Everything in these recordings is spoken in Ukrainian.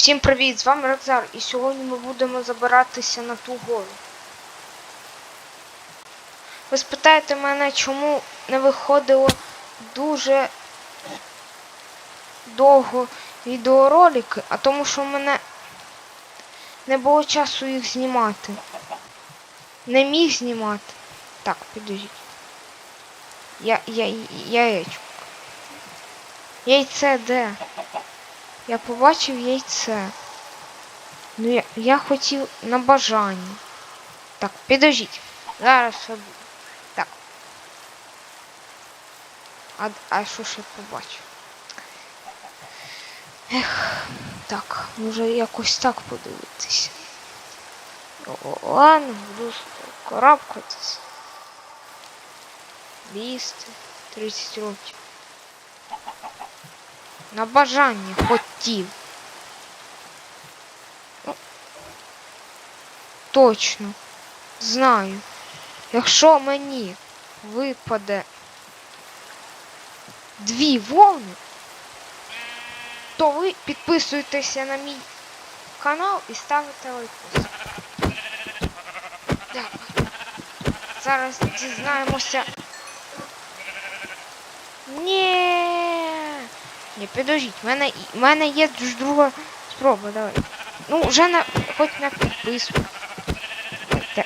Всім привіт! З вами Рокзар, і сьогодні ми будемо забиратися на ту гору. Ви спитаєте мене, чому не виходило дуже довго відеоролики, а тому що в мене не було часу їх знімати. Не міг знімати. Так, підождіть. Я, я, яєчко. Яйце де? Я побачив яйце. Ну я, я хотів на бажання. Так, підождіть. Зараз все буде. Так. А, а що ще побачив? Ех, так, може якось так подивитися. Ладно, буду карабкатись. Лізти. 30 років. На бажання хотів. Ну, Точно. Знаю. Якщо мені випаде дві волни, то ви підписуєтеся на мій канал і ставите лайкос. Дякую. Зараз дізнаємося. Ні. Ні, підождіть, в мене, і- в мене є ж друга спроба, давай. Ну, вже на хоч на підписку. Та,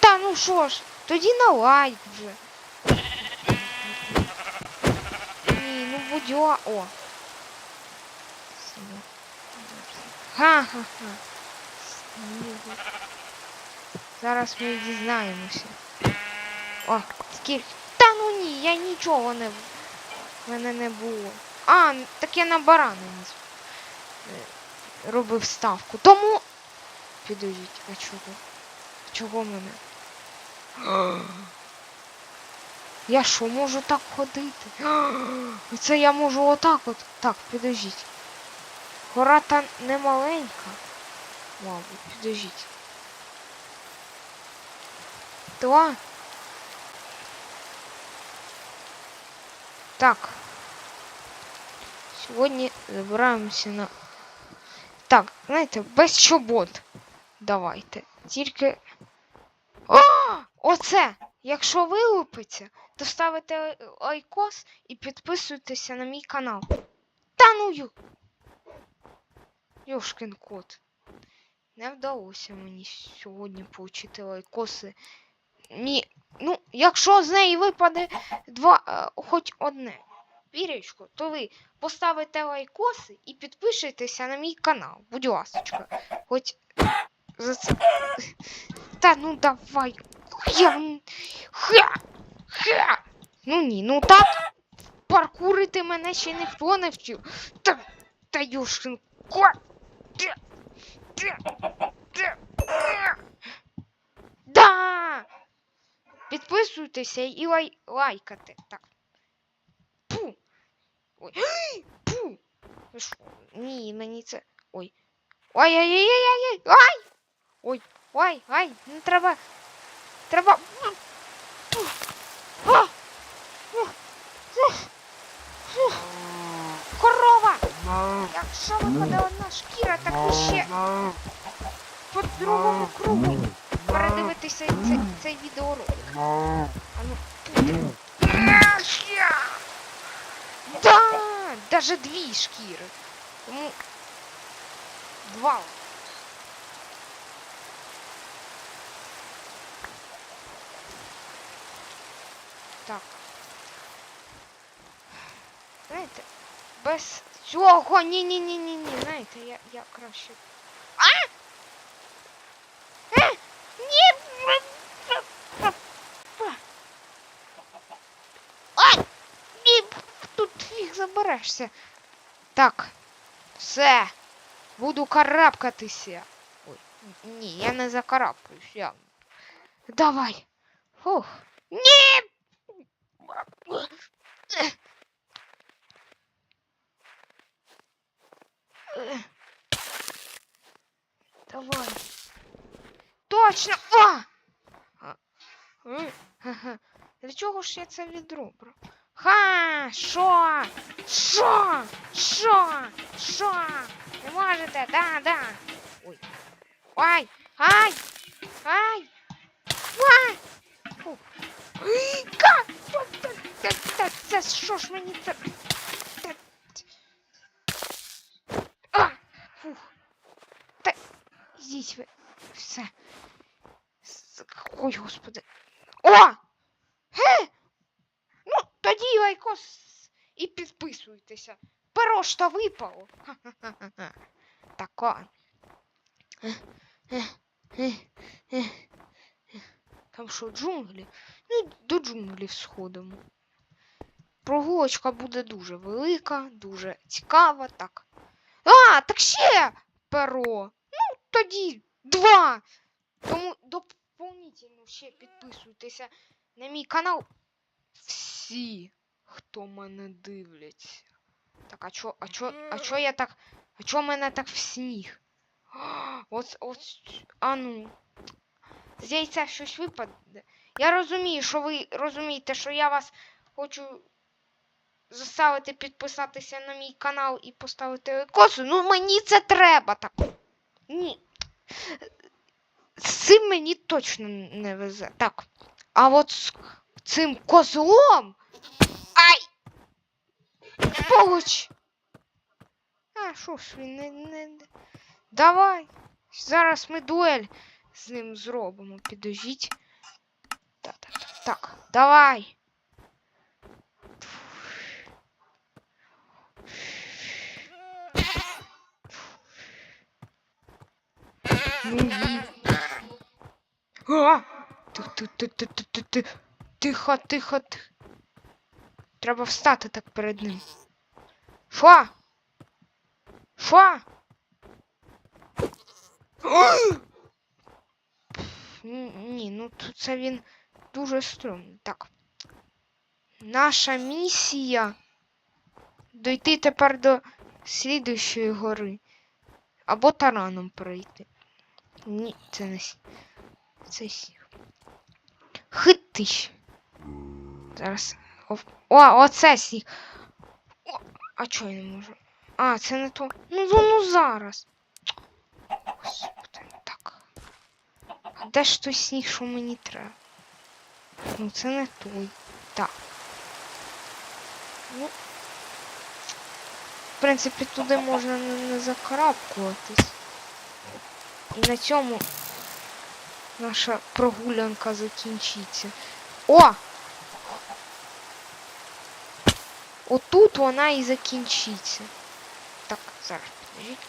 Та ну що ж, тоді на лайк вже. Ні, ну будь ла... О. Ха-ха-ха. Снігу. Зараз ми дізнаємося. О, скільки. Та ну ні, я нічого не. В мене не було. А, так я на з- е, робив ставку. Тому. Підождіть, а чого? Чого мене? Я що, можу так ходити? Це я можу отак от. Так, підождіть. Гора та не маленька. Мабуть, підождіть. Два. Так. Сьогодні забираємося на. Так, знаєте, без чобот. Давайте. Тільки. О! Оце! Якщо вилупиться, то ставите лайкос і підписуйтеся на мій канал. Та ну ю. Йошкин кот. Не вдалося мені сьогодні получити лайкоси. Ні. Ну, якщо з неї випаде два, е, хоч одне пірячко, то ви поставите лайкоси і підпишитеся на мій канал. Будь ласочка. Хоч за це. Та ну давай. Я... Ха! Ха! Ну ні, ну так паркурити мене ще не вчив. Та, та юшкин кот. Да! Підписуйтеся і лай... лайкати. Так. Пу. Ой. Пу. Ні, мені це. Ой. Ой-ой-ой-ой-ой! Ай! Ой, ой, ай, не треба. Треба. Пу. А! Корова! Якщо випаде одна шкіра, так ви ще по другому кругу передивитися цей, цей відеоролик. А ну. Ах, Да! Даже дві шкіри. Тому два. Так. Знаєте, без цього ні-ні-ні-ні-ні, знаєте, я, я краще. А! фіг заберешся. Так. Все. Буду карабкатися. Ой, ні, я не закарабкаюсь. Я... Давай. Фух. Ні! Давай. Точно! О! А. М, ха-ха. Для чого ж я це відро брав? Ха! Що? Що? Що? Що? Не можете? Да, да. Ой. Ай! Ай! Ай! Ай! Ка! Це що ж мені це? А! Фух. Та йдіть ви. Все. Ой, господи. О! Ге! Тоді лайкос і підписуйтеся. Перо ж то випало. Е. Там що, джунглі? Ну, до джунглів сходимо. Прогулочка буде дуже велика, дуже цікава, так. А, так ще перо. Ну, тоді два. Тому доповнительно ще підписуйтеся на мій канал. Всі, хто мене дивляться. Так, а чо, а чо, а чо я так. А чо мене так в сніг? От, от, а ну. З яйця щось випаде. Я розумію, що ви розумієте, що я вас хочу заставити підписатися на мій канал і поставити лайкосу. Ну мені це треба так. Ні. З цим мені точно не везе. Так. А от з цим козлом. Ай! А, що ж він не, не. Давай. Зараз ми дуель з ним зробимо. Підождіть. Так, так, так. Давай. Ну. А! Ти, ти, ти, ти, ти, ти, ти. Тихо, тихо, тихо. Треба встати так перед ним. Що? Що? Ні, ну тут це він дуже стрьомний. Так. Наша місія дойти тепер до слідущої гори. Або тараном пройти. Ні, це не сніг. Це сніг. Хитиш. Зараз. О, оце сніг. А чого я не можу? А, це не то. Ну, ну, ну зараз. Господи, так. А де ж той сніг, що мені треба? Ну, це не той. Так. Ну. В принципі, туди можна не, не закрапкуватись. І на цьому наша прогулянка закінчиться. О! Отут вона і закінчиться. Так, зараз підождіть.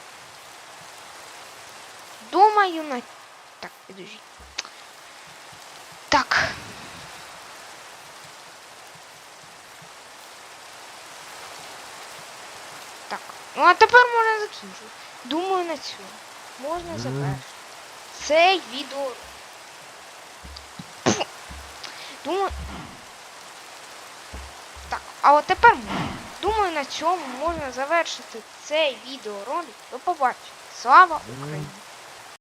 Думаю на. Так, підождіть. Так. Так. Ну а тепер можна закінчити. Думаю на цьому. Можна завершити. Цей відео. Думаю. А от тепер. Думаю, на цьому можна завершити цей відеоролик. До побачення. Слава Україні!